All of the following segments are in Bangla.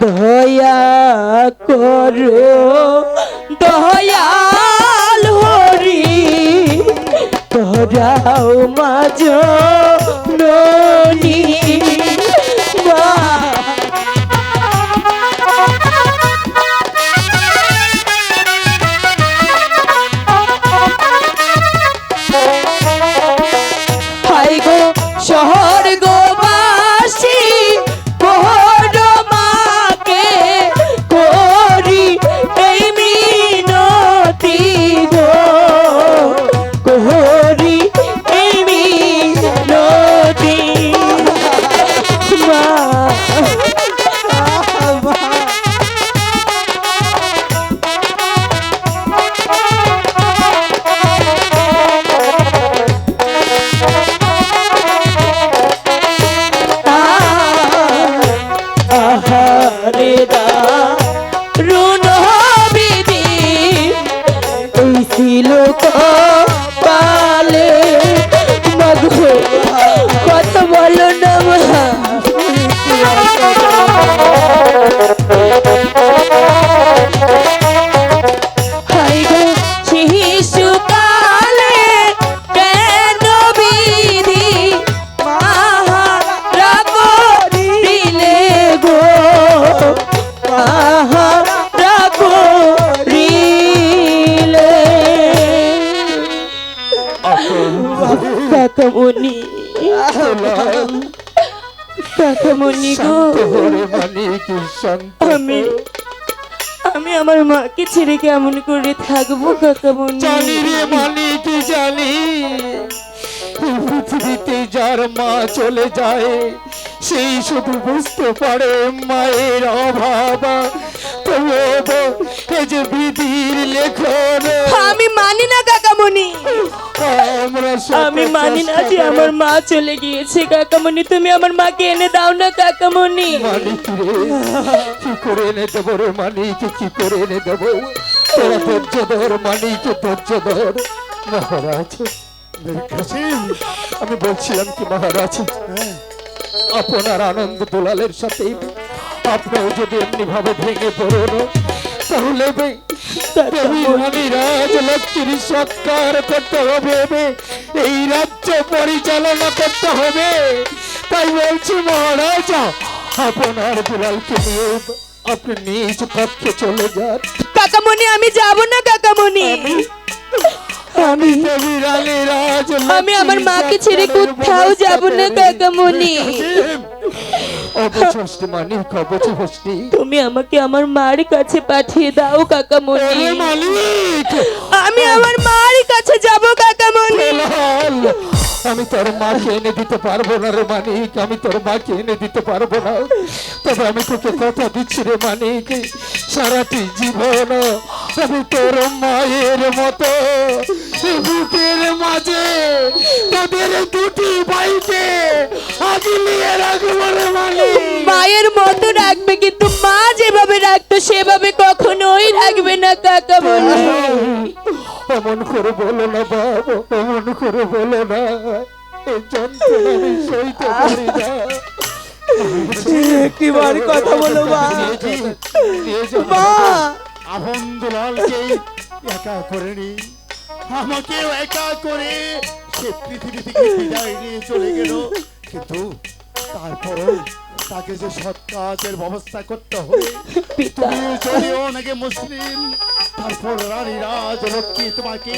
দয়া করো দয়াল হরি তোরাও মাঝ আহারে দা রুন বিধি এই ছিল পালে গো। আমি আমি আমার মাকে ছেড়ে কেমন করে থাকব কাকামণি জানি রে মালিক জানি। পৃথিবীতে যার মা চলে যায় সেই শুধু বুঝতে পারে মায়ের অভাব। তবু যে বিধির লেখন। আমি মানি না কাকামণি। আমি মানি না যে আমার মা চলে গিয়েছে কাকামণি তুমি আমার মাকে এনে দাও না কাকামণি। কি করে এনে দেবো রে মালিক কি করে এনে দেবো? তোরা ধৈর্য ধর মালিক ধৈর্য ধর মহারাজ আমি বলছিলাম কি মহারাজ আপনার আনন্দ দুলালের সাথে আপনিও যদি এমনি ভাবে ভেঙে পড়ুন তাহলে দেবী সৎকার করতে হবে এই রাজ্য পরিচালনা করতে হবে। তাই বলছি মহারাজ আপনার দুলালকে নিয়ে আপনি নিজ পক্ষে চলে যান। কাকামণি আমি যাব না কাকামণি। আমি আমি আমার মাকে ছেড়ে কোথাও যাব না কাকামণি। অবচষ্টি মানিক অবচষ্টি। তুমি আমাকে আমার মার কাছে পাঠিয়ে দাও কাকামণি। মালিক! আমি আমার মার কাছে যাব কাকামণি। আমি তোর মাকে এনে দিতে পারব না রে মানিক আমি তোর মাকে এনে দিতে পারব না। তবে আমি তোকে কথা দিচ্ছি রে মানিক সারাটি জীবন আমি তোর মায়ের মতো বুকের মাঝে তোদের দুটি বাইকে আগিলিয়ে রাখব রে মানিক মায়ের মতো রাখবে কিন্তু মা যেভাবে রাখতো সেভাবে কখনোই রাখবে না কাকামণি এমন করে বলো না বাবা এমন করে বলো না। এই যন্ত্রণা আমি সইতে পারি না। একটিবার কথা বলো মা। মা! আপন দুলালকে একা করে নি আমাকেও একা করে সে পৃথিবী থেকে বিদায় নিয়ে চলে গেল। কিন্তু তারপরও তাকে যে সৎ কাজের ব্যবস্থা করতে হবে, তুমি চলিও নাকি মুসলিম? তারপর রানী রাজ লক্ষ্মী তোমাকে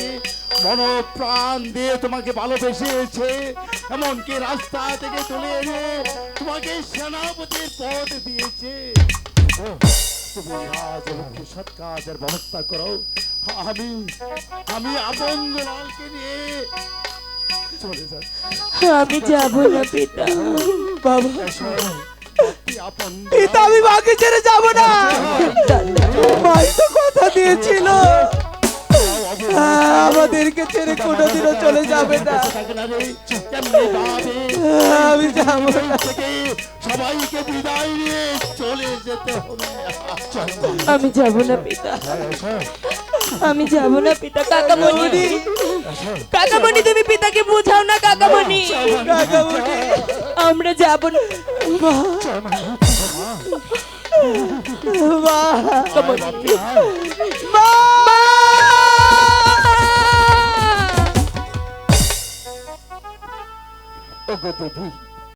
মন প্রাণ দিয়ে তোমাকে ভালোবেসেছে, এমনকি রাস্তা থেকে তুলে এনে তোমাকে সেনাপতির পদ দিয়েছে। তুমি রাজ লক্ষ্মী সৎ ব্যবস্থা করো। আমি আমি আপন লালকে নিয়ে চলে যাচ্ছি আমি যাব না পিতা। বাবা পিতা আমি মাকে ছেড়ে যাব না। মাই তো কথা দিয়েছিল। হ্যাঁ, আমাদেরকে ছেড়ে কোনোদিনও চলে যাবে না। আমি যাব সবাইকে বিদায় নিয়ে চলে যেতে হবে। আমি যাব না পিতা। আমি যাব না পিতা কাকামণি। কাকামণি। তুমি পিতাকে বোঝাও না কাকামণি। কাকামণি। আমরা যাব না। মা। মা। ওগো দেবী